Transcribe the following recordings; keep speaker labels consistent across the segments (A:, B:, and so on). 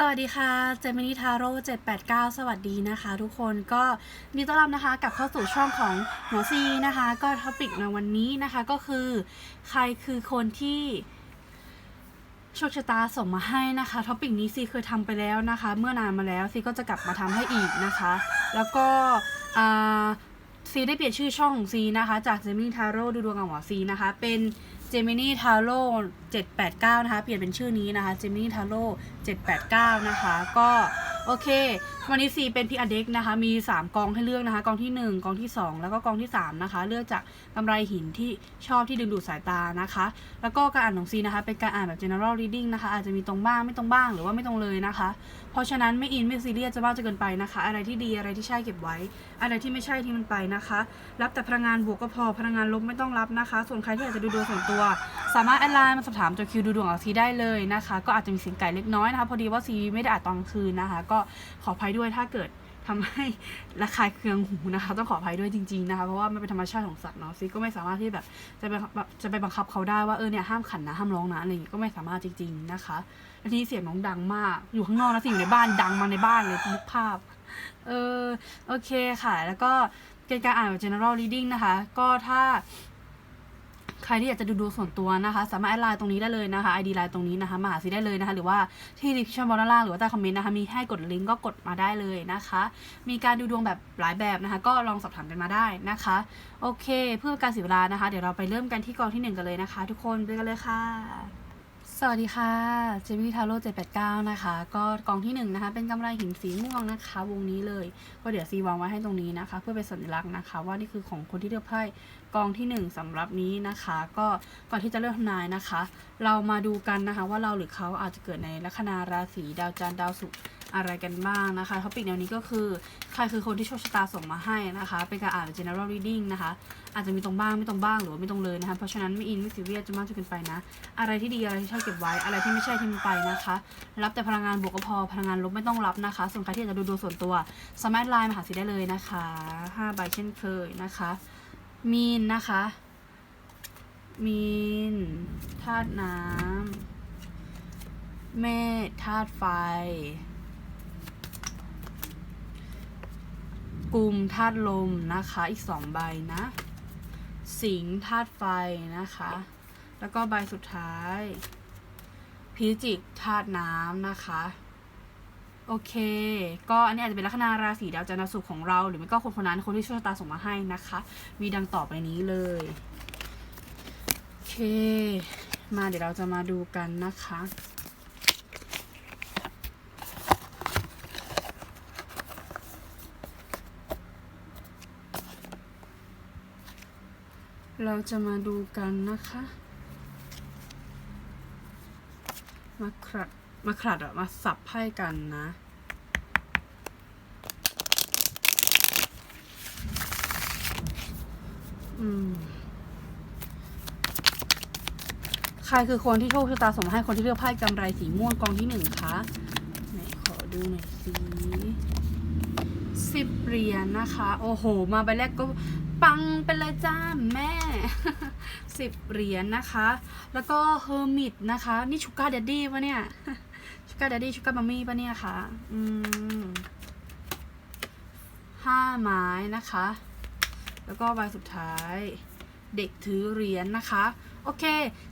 A: สวัสดีค่ะเจมินีทาโร่789 สวัสดีนะคะ ทุกคนก็ยินดีต้อนรับนะคะกลับเข้าสู่ช่องของหมอซีนะคะ ก็ท็อปิกในวันนี้นะคะก็คือ ใครคือคนที่โชคชะตาส่งมาให้นะคะท็อปิกนี้ซีเคยทำไปแล้วนะคะ เมื่อนานมาแล้วซีก็จะกลับมาทำให้อีกนะคะ แล้วก็ซีได้เปลี่ยนชื่อช่องของซีนะคะ จากเจมินีทาโร่ดูดวงกับหมอซีนะคะ เป็น Gemini t a r o 789 นะคะ เปลี่ยนเป็นชื่อนี้นะคะ Gemini t a r o 789 นะคะ ก็โอเค วันนี้ซีเป็นพีอเด็กนะคะ มี 3 กองให้เลือกนะคะ กองที่ 1 กองที่ 2 แล้วก็กองที่ 3 นะคะ เลือกจากกำไรหินที่ชอบที่ดึงดูดสายตานะคะ แล้วก็การอ่านของซีนะคะ เป็นการอ่านแบบ general reading นะคะ อาจจะมีตรงบ้างไม่ตรงบ้างหรือว่าไม่ตรงเลยนะคะ ราะฉะนั้นไม่อินไม่ซีเรียสจะบ้าจะเกินไปนะคะ อะไรที่ดีอะไรที่ใช่เก็บไว้ อะไรที่ไม่ใช่ที่มันไปนะคะ รับแต่พลังงานบวกก็พอพลังงานลบไม่ต้องรับนะคะ ส่วนใครที่อยากจะดูดวงส่วนตัว สามารถแอดไลน์มาสอบถามจอคิวดูดวงกับซีได้เลยนะคะ ก็อาจจะมีเสียงไก่เล็กน้อยนะคะ พอดีว่าซีไม่ได้อัดตอนคืนนะคะ ก็ขออภัยด้วยถ้าเกิด ทำให้ระคายเคืองหูนะคะต้องขออภัยด้วยจริงๆนะคะเพราะว่ามันเป็นธรรมชาติของสัตว์เนาะซีก็ไม่สามารถที่แบบจะไปแบบจะไปบังคับเขาได้ว่าเออเนี่ยห้ามขันนะห้ามร้องนะอะไรอย่างงี้ก็ไม่สามารถจริงๆนะคะแล้วทีนี้เสียงน้องดังมากอยู่ข้างนอกนะสิอยู่ในบ้านดังมาในบ้านเลยนึกภาพเออโอเคค่ะ แล้วก็เป็นการอ่านแบบ general reading นะคะ ก็ถ้า ใครที่อยากจะดูดวงส่วนตัวนะคะ สามารถแอดไลน์ตรงนี้ได้เลยนะคะ ID ไลน์ตรงนี้นะคะมาหาซีได้เลยนะคะ หรือว่าที่ดิสคริปชั่นบอลด้านล่างหรือว่าใต้คอมเมนต์นะคะมีให้กดลิงก์ก็กดมาได้เลยนะคะ มีการดูดวงแบบหลายแบบนะคะ ก็ลองสอบถามกันมาได้นะคะ โอเค เพื่อการเสียเวลานะคะ เดี๋ยวเราไปเริ่มกันที่กองที่หนึ่งกันเลยนะคะ ทุกคนไปกันเลยค่ะสวัสดีค่ะเจมี่ทาโร่789 นะคะ ก็กองที่หนึ่งนะคะ เป็นกำไรหินสีม่วงนะคะ วงนี้เลย ก็เดี๋ยวซีวางไว้ให้ตรงนี้นะคะ เพื่อเป็นสัญลักษณ์นะคะ ว่านี่คือของคนที่เลือกไพ่ กองที่หนึ่งสำหรับนี้นะคะ ก็ก่อนที่จะเริ่มทำนายนะคะ เรามาดูกันนะคะว่าเราหรือเขาอาจจะเกิดในลัคนาราศีดาวจันทร์ดาวศุกร์อะไรกันบ้างนะคะท็อปิกแนวนี้ก็คือ ใครคือคนที่โชคชะตาส่งมาให้นะคะ เป็นการอ่าน general reading นะคะ อาจจะมีตรงบ้างไม่ตรงบ้างหรือไม่ตรงเลยนะคะ เพราะฉะนั้นไม่อินไม่ซีเรียสจะมากจนเกินไปนะ อะไรที่ดีอะไรที่ชอบเก็บไว้ อะไรที่ไม่ใช่ที่มันไปนะคะ รับแต่พลังงานบวกก็พอ พลังงานลบไม่ต้องรับนะคะ ส่วนใครที่อยากจะดูดวงส่วนตัวสามารถไลน์มาหาซีได้เลยนะคะ5ใบเช่นเคยนะคะ มีนนะคะ มีนธาตุน้ำเมษธาตุไฟกลุ่มธาตุลมนะคะ อีกสองใบนะ สิงธาตุไฟนะคะ แล้วก็ใบสุดท้าย พิจิกธาตุน้ำนะคะ โอเค ก็อันนี้อาจจะเป็นลัคนาราศีดาวจันทร์ศุกร์ของเรา หรือไม่ก็คนคนนั้นคนที่โชคชะตาส่งมาให้นะคะ มีดังต่อไปนี้เลย โอเค มาเดี๋ยวเราจะมาดูกันนะคะเราจะมาดูกันนะคะ มาครัด มาครัดอะมาสับไพ่กันนะ อืม ใครคือคนที่โชคชะตาสมมาให้คนที่เลือกไพ่กำไรสีม่วงกองที่หนึ่งคะไหนขอดูหน่อยสิสิบเหรียญนะคะ โอ้โห มาใบแรกก็ปังไปเลยจ้าแม่สิบเหรียญนะคะ แล้วก็เฮอร์มิตนะคะ นี่ชูการ์เดดดี้ปะเนี่ย ชูการ์เดดี้ชูการ์มัมมี่ปะเนี่ยคะอืมห้าไม้นะคะ แล้วก็ใบสุดท้ายเด็กถือเหรียญนะคะ โอเค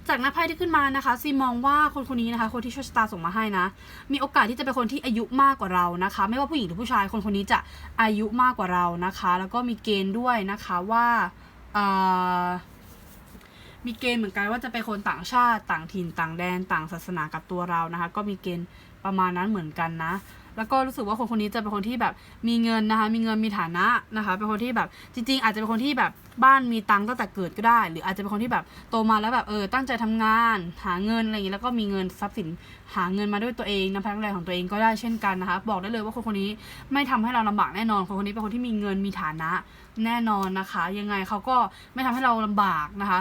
A: จากหน้าไพ่ที่ขึ้นมานะคะซีมองว่าคนคนนี้นะคะ คนที่โชคชะตาส่งมาให้นะ มีโอกาสที่จะเป็นคนที่อายุมากกว่าเรานะคะ ไม่ว่าผู้หญิงหรือผู้ชายคนคนนี้จะอายุมากกว่าเรานะคะ แล้วก็มีเกณฑ์ด้วยนะคะว่าเอ่อ มีเกณฑ์เหมือนกันว่าจะเป็นคนต่างชาติต่างถิ่นต่างแดนต่างศาสนากับตัวเรานะคะ ก็มีเกณฑ์ประมาณนั้นเหมือนกันนะ แล้วก็รู้สึกว่าคนคนนี้จะเป็นคนที่แบบมีเงินนะคะ มีเงินมีฐานะนะคะ เป็นคนที่แบบจริง ๆ อาจจะเป็นคนที่แบบบ้านมีตังค์ตั้งแต่เกิดก็ได้ หรืออาจจะเป็นคนที่แบบโตมาแล้วแบบเออตั้งใจทำงาน หาเงินอะไรอย่างนี้แล้วก็มีเงินทรัพย์สินหาเงินมาด้วยตัวเองนำพัฒนาแรงของตัวเองก็ได้เช่นกันนะคะ บอกได้เลยว่าคนคนนี้ไม่ทำให้เราลำบากแน่นอน คนคนนี้เป็นคนที่มีเงินมีฐานะแน่นอนนะคะ ยังไงเขาก็ไม่ทำให้เราลำบากนะคะ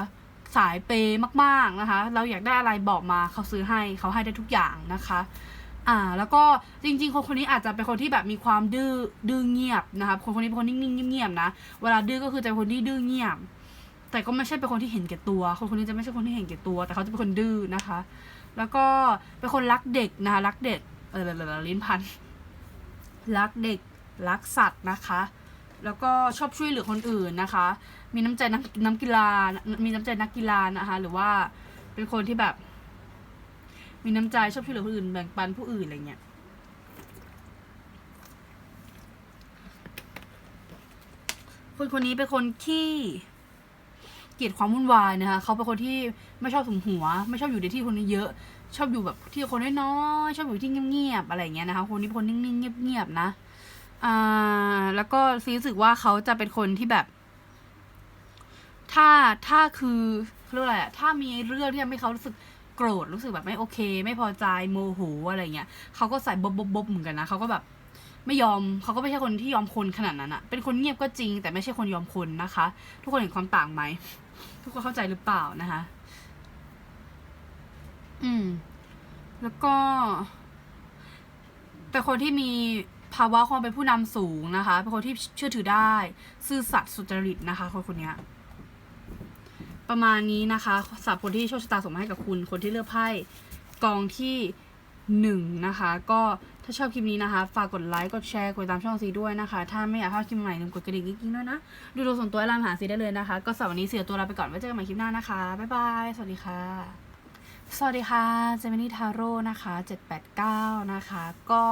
A: สายเปย์มากๆนะคะ เราอยากได้อะไรบอกมาเขาซื้อให้เขาให้ได้ทุกอย่างนะคะ อ่า แล้วก็จริง ๆ คนคนนี้อาจจะเป็นคนที่แบบมีความดื้อดื้อเงียบนะคะคนคนนี้เป็นคนนิ่งๆเงียบๆนะเวลาดื้อก็คือจะเป็นคนที่ดื้อเงียบ แต่ก็ไม่ใช่เป็นคนที่เห็นแก่ตัว คนคนนี้จะไม่ใช่คนที่เห็นแก่ตัว แต่เขาจะเป็นคนดื้อนะคะ แล้วก็เป็นคนรักเด็กนะคะรักเด็กเออลิ้นพันรักเด็กรักสัตว์นะคะ แล้วก็ชอบช่วยเหลือคนอื่นนะคะ มีน้ำใจนักน้ำกีฬา มีน้ำใจนักกีฬานะคะ หรือว่าเป็นคนที่แบบ มีน้ำใจชอบช่วยเหลือคนอื่นแบ่งปันผู้อื่นอะไรเงี้ยคนคนนี้เป็นคนที่เกลียดความวุ่นวายนะคะเขาเป็นคนที่ไม่ชอบสมหัว ไม่ชอบอยู่ในที่คนเยอะ ชอบอยู่แบบที่คนน้อยๆชอบอยู่ที่เงียบๆอะไรเงี้ยนะคะ คนนี้เป็นคนนิ่งๆเงียบๆนะ อ่าแล้วก็ซีรู้สึกว่าเขาจะเป็นคนที่แบบ ถ้าถ้าคือเรียกว่าอะไรอะถ้ามีเรื่องที่ทำให้เขารู้สึกโกรธรู้สึกแบบไม่โอเค ไม่พอใจโมโหอะไรเงี้ยเขาก็ใส่บบบบบบเหมือนกันนะเขาก็แบบ ไม่ยอมเขาก็ไม่ใช่คนที่ยอมคนขนาดนั้นอะเป็นคนเงียบก็จริง แต่ไม่ใช่คนยอมคนนะคะ ทุกคนเห็นความต่างไหมทุกคนเข้าใจหรือเปล่านะคะ อืม แล้วก็เป็นคนที่มี ภาวะความเป็นผู้นำสูงนะคะ เป็นคนที่เชื่อถือได้ ซื่อสัตย์สุจริตนะคะ คนคนนี้ประมาณนี้นะคะสำหรับคนที่โชคชะตาส่งมาให้กับคุณ คนที่เลือกไพ่กองที่หนึ่งนะคะ ก็ถ้าชอบคลิปนี้นะคะ ฝากกดไลค์ กดแชร์ กดติดตามช่องซีด้วยนะคะ ถ้าไม่อยากพลาดคลิปใหม่ลืมกดกระดิ่งกิ๊งๆด้วยนะ ดูโดยส่วนตัวไอ้รามหาซีได้เลยนะคะ ก็สำหรับวันนี้เสียตัวลาไปก่อน ไว้เจอกันใหม่คลิปหน้านะคะ บ๊ายบาย สวัสดีค่ะ สวัสดีค่ะเจมินี่ทาโร่นะคะ 789 นะคะ ก็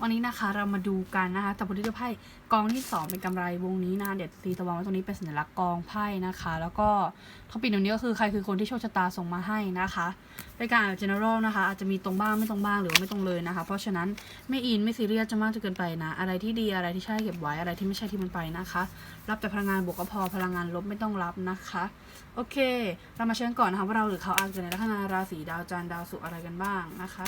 A: วันนี้นะคะเรามาดูกันนะคะจากผลที่เลือ กองที่ 2 เป็นกำไรวงนี้นะเดี๋ยวตีตะวันไว้ตรงนี้เป็นสัญลักษณ์กองไพ่นะคะ แล้วก็ท็อปิกตรงนี้ก็คือใครคือคนที่โชคชะตาส่งมาให้นะคะเป็นการ general นะคะ อาจจะมีตรงบ้างไม่ตรงบ้างหรือไม่ตรงเลยนะคะ เพราะฉะนั้นไม่อินไม่ซีเรียสจะมากจนเกินไปนะ อะไรที่ดีอะไรที่ใช่เก็บไว้อะไรที่ไม่ใช่ที่มันไปนะคะ รับแต่พลังงานบวกก็พอพลังงานลบไม่ต้องรับนะคะ โอเค เรามาเช็คก่อนนะคะว่าเราหรือเขาอาจจะในลัคนาราศีดาวจันทร์ดาวศุกร์อะไรกันบ้างนะคะ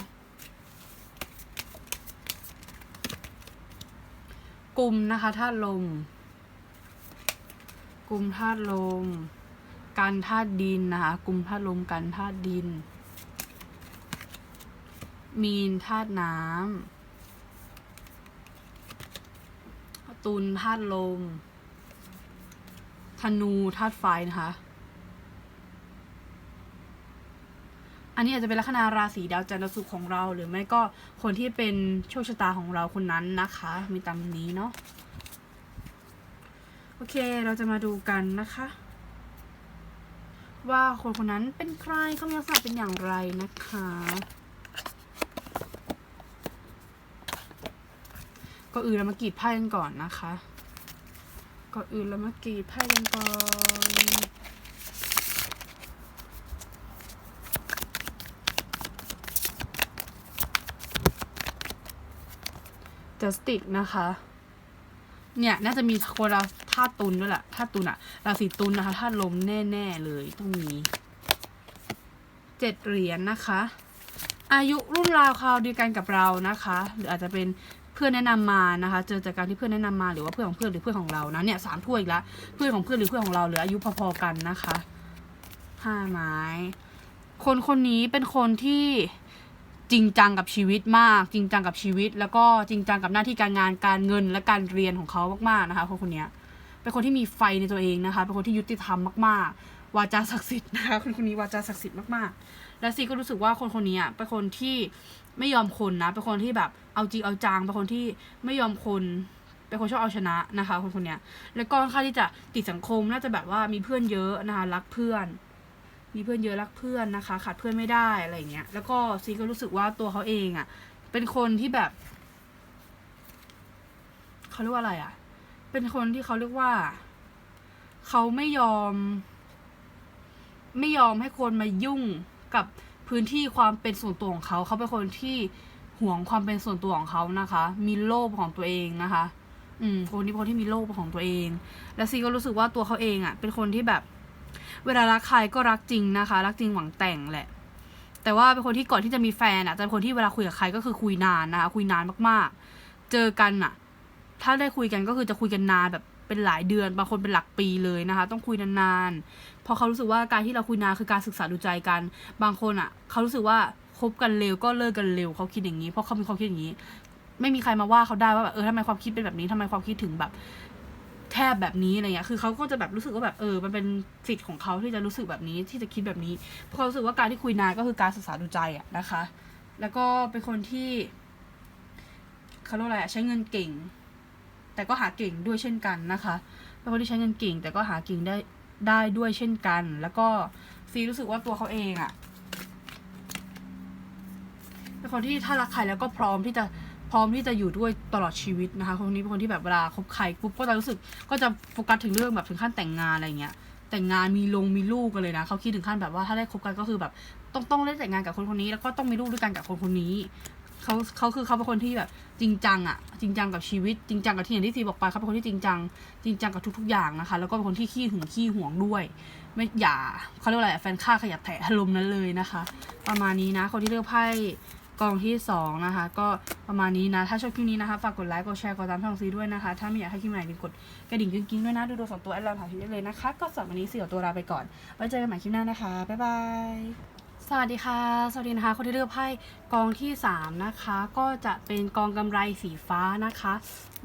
A: กลุ่มนะคะธาตุลม กลุ่มธาตุลม การธาตุดินนะคะกลุ่มธาตุลมกันธาตุดิน มีนธาตุน้ำตุลธาตุลม ธนูธาตุไฟนะคะ อันนี้อาจจะเป็นลัคนาราศีดาวจันทร์ดาวศุกร์ของเรา หรือไม่ก็คนที่เป็นโชคชะตาของเราคนนั้นนะคะ มีตามนี้เนาะโอเคเราจะมาดูกันนะคะ ว่าคนคนนั้นเป็นใครเขามีลักษณะเป็นอย่างไรนะคะ ก็อื่นเรามากรีดไพ่กันก่อนนะคะก่อนอื่นเรามากรีดไพ่กันก่อน justice นะคะ เนี่ยน่าจะมีคนเราธาตุตุลด้วยแหละธาตุตุลอะราศีตุลนะคะธาตุลมแน่ๆเลยต้องมีเจ็ดเหรียญนะคะ อายุรุ่นราวคราวเดียวกันกับเรานะคะ หรืออาจจะเป็นเพื่อนแนะนำมานะคะ เจอจากการที่เพื่อนแนะนำมาหรือว่าเพื่อนของเพื่อนหรือเพื่อนของเรานะเนี่ยสามถ้วยอีกแล้วเพื่อนของเพื่อนหรือเพื่อนของเราหรืออายุพอๆกันนะคะห้าไม้ คนคนนี้เป็นคนที่ จริงจังกับชีวิตมาก จริงจังกับชีวิต แล้วก็จริงจังกับหน้าที่การงานการเงินและการเรียนของเขามากๆนะคะคนคนนี้เป็นคนที่มีไฟในตัวเองนะคะ เป็นคนที่ยุติธรรมมากๆ วาจาศักดิ์สิทธิ์นะคะคนคนนี้วาจาศักดิ์สิทธิ์มากๆ และซีก็รู้สึกว่าคนคนนี้เป็นคนที่ไม่ยอมคนนะ เป็นคนที่แบบเอาจริงเอาจัง เป็นคนที่ไม่ยอมคน เป็นคนชอบเอาชนะนะคะ คนคนนี้แล้วก็ค่อนข้างที่จะติดสังคม น่าจะแบบว่ามีเพื่อนเยอะนะคะ รักเพื่อน มีเพื่อนเยอะรักเพื่อนนะคะ ขาดเพื่อนไม่ได้อะไรอย่างเงี้ย แล้วก็ซีก็รู้สึกว่าตัวเขาเองอะ เป็นคนที่แบบเขาเรียกว่าอะไรอะ เป็นคนที่เขาเรียกว่าเขาไม่ยอม ไม่ยอมให้คนมายุ่งกับพื้นที่ความเป็นส่วนตัวของเขา เขาเป็นคนที่ห่วงความเป็นส่วนตัวของเขานะคะ มีโลภของตัวเองนะคะ อืม คนนี้เป็นคนที่มีโลภของตัวเอง และซีก็รู้สึกว่าตัวเขาเองอะ่ะ เป็นคนที่แบบ เวลารักใครก็รักจริงนะคะ รักจริงหวังแต่งแหละ แต่ว่าเป็นคนที่ก่อนที่จะมีแฟนอะ่ะจะเป็นคนที่เวลาคุยกับใครก็คือคุยนานนะคะ คุยนานมากๆ เจอกันอะถ้าได้คุยกันก็คือจะคุยกันนานแบบเป็นหลายเดือน บางคนเป็นหลักปีเลยนะคะ ต้องคุยนานๆพราะเขารู้สึกว่าการที่เราคุยนานคือการศึกษาดูใจกัน บางคนอะเขารู้สึกว่าคบกันเร็วก็เลิกกันเร็วเขาคิดอย่างนี้ เพราะเขามีความคิดอย่างนี้ ไม่มีใครมาว่าเขาได้ว่าแบบเออทำไมความคิดเป็นแบบนี้ทำไมความคิดถึงแบบ แคบแบบนี้อะไรเงี้ย คือเขาก็จะแบบรู้สึกว่าแบบเออ มันเป็นสิทธิ์ของเขาที่จะรู้สึกแบบนี้ ที่จะคิดแบบนี้ เพราะเขารู้สึกว่าการที่คุยนานก็คือการศึกษาดูใจอะนะคะ แล้วก็เป็นคนที่เขาเรียกอะไรอะใช้เงินเก่ง แต่ก็หาเก่งด้วยเช่นกันนะคะเป็นคนที่ใช้เงินเก่ง แต่ก็หาเก่งได้ได้ด้วยเช่นกัน แล้วก็ซีรู้สึกว่าตัวเขาเองอะเป็นคนที่ถ้ารักใครแล้วก็พร้อมที่จะ ร้อมที่จะอยู่ด้วยตลอดชีวิตนะคะคนนี้เป็นคนที่แบบเวลาคบใครปุ๊บก็จะรู้สึกก็จะโฟกัสถึงเรื่องแบบถึงขั้นแต่งงานอะไรเงี้ยแต่งงานมีลงมีลูกกันเลยนะเขาคิดถึงขั้นแบบว่าถ้าได้คบกันก็คือแบบต้องต้องได้แต่งงานกับคนคนนี้ แล้วก็ต้องมีลูกด้วยกันกับคนคนนี้เขาเขาคือเขาเป็นคนที่แบบจริงจังอะจริงจังกับชีวิตจริงจังกับที่อย่างที่ซีบอกไปเขาเป็นคนที่จริงจัง จริงจังกับทุกๆอย่างนะคะ แล้วก็เป็นคนที่ขี้หึงขี้หวงด้วย ไม่อย่าเขาเรียกว่าอะไรแฟนข้าขยับแถะอารมณ์นั้นเลยนะคะ ประมาณนี้นะคนที่เลือกไพ่ กองที่สองนะคะ ก็ประมาณนี้นะ ถ้าชอบคลิปนี้นะคะ ฝากกดไลค์ กดแชร์ กดตามช่องซีด้วยนะคะ ถ้าไม่อยากให้คลิปใหม่อย่าลืมกดกระดิ่งกิ้งๆด้วยนะ ดูดูสองตัวแอดลน์ผ่านทีได้เลยนะคะ ก็สำหรับวันนี้สี่ตัวลาไปก่อน ไว้เจอกันใหม่คลิปหน้านะคะ บ๊ายบาย สวัสดีค่ะ สวัสดีนะคะ คนที่เลือกไพ่กองที่ 3 นะคะ ก็จะเป็นกองกำไรสีฟ้านะคะ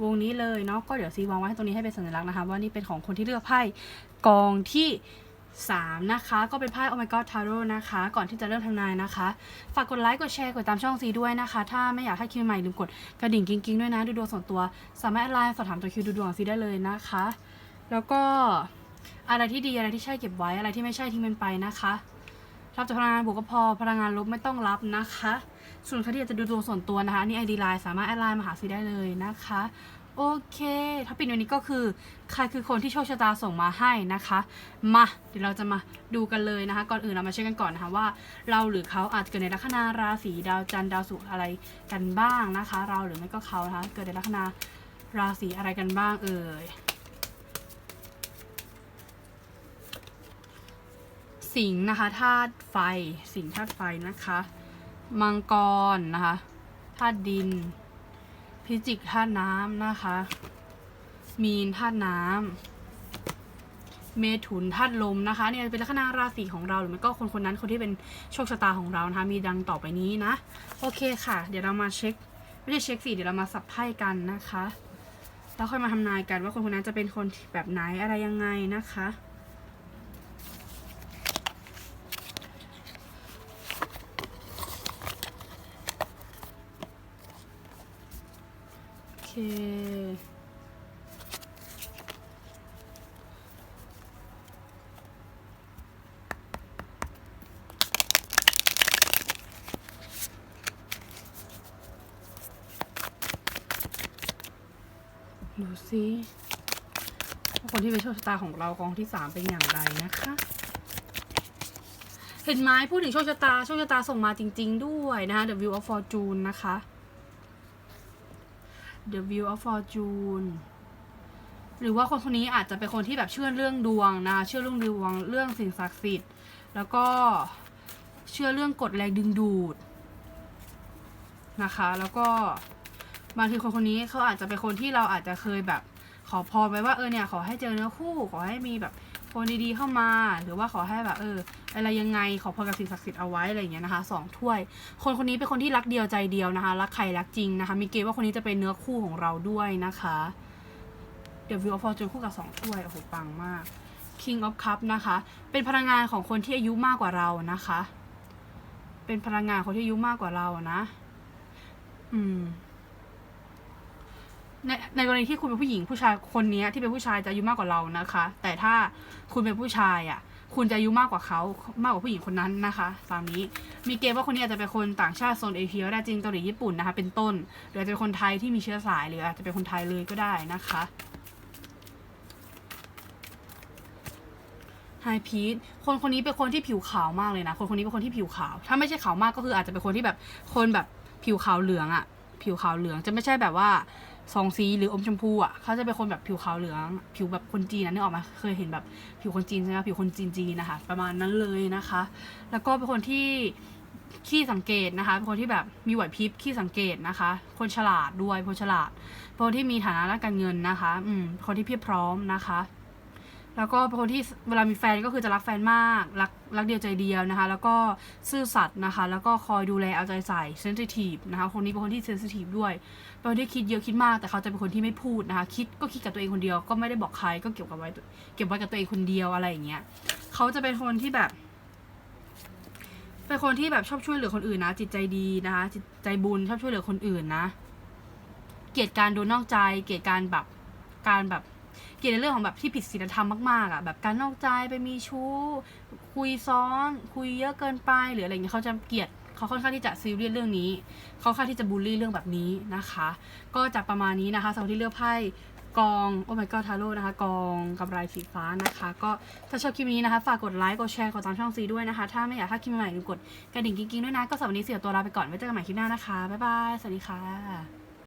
A: วงนี้เลยเนาะ ก็เดี๋ยวซีวางไว้ให้ตรงนี้ให้เป็นสัญลักษณ์นะคะ ว่านี่เป็นของคนที่เลือกไพ่กองที่ 3 นะคะ ก็เป็นไพ่ Oh my god tarot นะคะ ก่อนที่จะเริ่มทำนายนะคะ ฝากกดไลค์กดแชร์กดตามช่องซีด้วยนะคะ ถ้าไม่อยากให้คลิปใหม่ลืมกดกระดิ่งกิ้งๆด้วยนะดูดวงส่วนตัว สามารถไลน์สอบถามตัวคิวดูดวงซีได้เลยนะคะ แล้วก็อะไรที่ดีอะไรที่ใช่เก็บไว้อะไรที่ไม่ใช่ทิ้งมันไปนะคะรับจากพลังงานบวกก็พอพลังงานลบไม่ต้องรับนะคะ ส่วนใครที่อยากจะดูดวงส่วนตัวนะคะนนี่ไอดีไลน์สามารถแอดไลน์มาหาซีได้เลยนะคะ โอเคท็อปิกวันนี้ก็คือ ใครคือคนที่โชคชะตาส่งมาให้นะคะ มาเดี๋ยวเราจะมาดูกันเลยนะคะ ก่อนอื่นเรามาเช็คกันก่อนนะคะว่า เราหรือเขาอาจจะเกิดในลัคนาราศีดาวจันทร์ดาวศุกร์อะไรกันบ้างนะคะ เราหรือไม่ก็เขานะคะเกิดในลัคนาราศีอะไรกันบ้างเอ่ยสิงห์นะคะธาตุไฟ สิงห์ธาตุไฟนะคะ มังกรนะคะธาตุดิน พิจิกธาตุน้ำนะคะ มีนธาตุน้ำเมถุนธาตุลมนะคะ เนี่ยเป็นลัคนาราศีของเราหรือไม่ก็คนคนนั้นคนที่เป็นโชคชะตาของเรานะคะ มีดังต่อไปนี้นะ โอเคค่ะ เดี๋ยวเรามาเช็ค ไม่ได้เช็คสิเดี๋ยวเรามาสับไพ่กันนะคะ แล้วค่อยมาทำนายกันว่าคนคนนั้นจะเป็นคนแบบไหนอะไรยังไงนะคะ เค ดูสิคนที่เป็นโชคชะตาของเรากองที่สามเป็นอย่างไรนะคะ เห็นไหมพูดถึงโชคชะตา โชคชะตาส่งมาจริง ๆ ด้วยนะคะ The View of Fortune นะคะ The View of Fortune หรือว่าคนคนนี้อาจจะเป็นคนที่แบบเชื่อเรื่องดวงนะเชื่อเรื่องดวงเรื่องสิ่งศักดิ์สิทธิ์ แล้วก็เชื่อเรื่องกฎแรงดึงดูดนะคะ แล้วก็บางทีคนคนนี้เขาอาจจะเป็นคนที่เราอาจจะเคยแบบขอพรไปว่าเออเนี่ยขอให้เจอเนื้อคู่ขอให้มีแบบ คนดีๆเข้ามา หรือว่าขอให้แบบเออ อะไรยังไงขอพรกับสิ่งศักดิ์สิทธิ์เอาไว้อะไรอย่างเงี้ยนะคะสองถ้วย คนคนนี้เป็นคนที่รักเดียวใจเดียวนะคะ รักใครรักจริงนะคะ มีเกณฑ์ว่าคนนี้จะเป็นเนื้อคู่ของเราด้วยนะคะเดี๋ยววิวออฟฟอร์จูนคู่กับสองถ้วยโอ้โหปังมาก King of Cup นะคะ เป็นพลังงานของคนที่อายุมากกว่าเรานะคะ เป็นพลังงานคนที่อายุมากกว่าเรานะ อืม ในในกรณีที่คุณเป็นผู้หญิงผู้ชายคนนี้ที่เป็นผู้ชายจะอายุมากกว่าเรานะคะ แต่ถ้าคุณเป็นผู้ชายอะ คุณจะอายุมากกว่าเขามากกว่าผู้หญิงคนนั้นนะคะ ตามนี้มีเกณฑ์ว่าคนนี้อาจจะเป็นคนต่างชาติโซนเอเชียได้จริงเกาหลีญี่ปุ่นนะคะ เป็นต้น หรืออาจจะเป็นคนไทยที่มีเชื้อสายหรืออาจจะเป็นคนไทยเลยก็ได้นะคะไฮพีทคนคนนี้เป็นคนที่ผิวขาวมากเลยนะ คนคนนี้เป็นคนที่ผิวขาว ถ้าไม่ใช่ขาวมากก็คืออาจจะเป็นคนที่แบบคนแบบผิวขาวเหลืองอะผิวขาวเหลืองจะไม่ใช่แบบว่า สองสีหรืออมชมพูอะเขาจะเป็นคนแบบผิวขาวเหลือง ผิวแบบคนจีนนะนึกออกมาเคยเห็นแบบผิวคนจีนใช่ไหมผิวคนจีนจีนนะคะ ประมาณนั้นเลยนะคะ แล้วก็เป็นคนที่ขี้สังเกตนะคะเป็นคนที่แบบมีไหวพริบขี้สังเกตนะคะ คนฉลาดด้วยคนฉลาดคนที่มีฐานะด้านการเงินนะคะ อืมคนที่เพียบพร้อมนะคะ แล้วก็เป็นคนที่เวลามีแฟนก็คือจะรักแฟนมาก รักรักเดียวใจเดียวนะคะ แล้วก็ซื่อสัตย์นะคะ แล้วก็คอยดูแลเอาใจใส่เซนซิทีฟนะคะ คนนี้เป็นคนที่เซนซิทีฟด้วยเป็นคนที่คิดเยอะคิดมาก แต่เขาจะเป็นคนที่ไม่พูดนะคะ คิดก็คิดกับตัวเองคนเดียว ก็ไม่ได้บอกใคร ก็เก็บกับไว้ เก็บไว้กับตัวเองคนเดียวอะไรอย่างเงี้ย เขาจะเป็นคนที่แบบ เป็นคนที่แบบชอบช่วยเหลือคนอื่นนะ จิตใจดีนะคะ จิตใจบุญชอบช่วยเหลือคนอื่นนะลียดการโดนนอกใจ เกลียดการแบบ การแบบ เกลียดในเรื่องของแบบที่ผิดศีลธรรมมากๆอะแบบการนอกใจไปมีชู้ คุยซ้อน คุยเยอะเกินไปหรืออะไรเงี้ยเขาจะเกลียดเขาค่อนข้างที่จะซีเรียสเรื่องนี้เขาค่อนข้างที่จะบูลลี่เรื่องแบบนี้นะคะ ก็จากประมาณนี้นะคะสำหรับที่เลือกไพ่กองโอ้ my god ทาโร่นะคะกองกำไรสีฟ้านะคะ ก็ถ้าชอบคลิปนี้นะคะ ฝากกดไลค์กดแชร์กดตามช่องซีด้วยนะคะ ถ้าไม่อยากพลาดคลิปใหม่อย่าลืมกดกระดิ่งกิ๊งๆด้วยนะ ก็สำหรับวันนี้เสียตัวลาไปก่อนไว้เจอกันใหม่คลิปหน้านะคะ บ๊ายบาย สวัสดีค่ะ